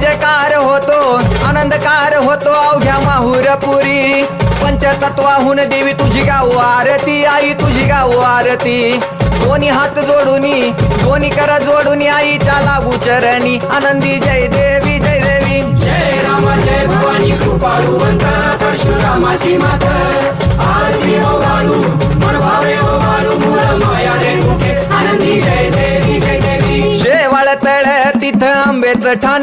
जयकार होतो आनंदकार होतो अवघ्या माहुरपुरी. पंचतत्वाहून देवी तुझी गाव आरती आई तुझी गाव आरती. दोन्ही हात जोडूनी दोन्ही कर जोडून आईच्या लागू चरणी. आनंदी जय देवी जय देवी. जय राम जय भवानी कृपाळूवंत परशुरामाची मात. आरती मूळ माया आनंदी जय देवी जय देवी. शेवाळ तळ तिथं आंबेचं ठाण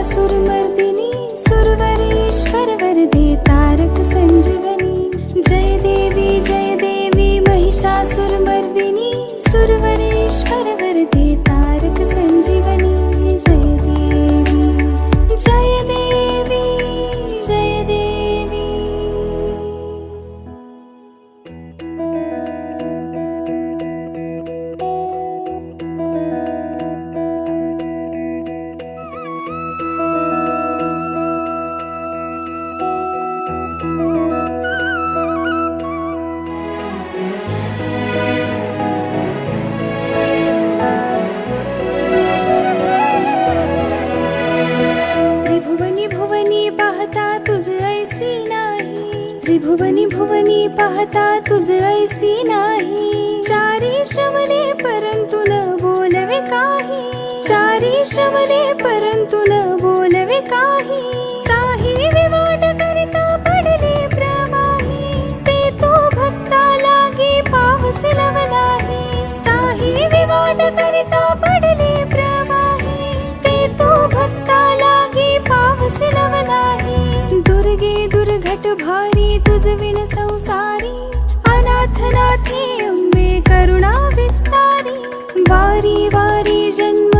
महिषासुरमर्दिनी सुरवरेश्वर पाहता तुझ ऐसी नाही. त्रिभुवनी भुवनी पाहता तुझ ऐसी नाही. चारी श्रवणे परंतु न बोलवे काही. चारी श्रवणे परंतु न बोलवे काही. भारी तुझ विण संसारी अनाथ नाथी अंबे करुणा विस्तारी वारी वारी जन्म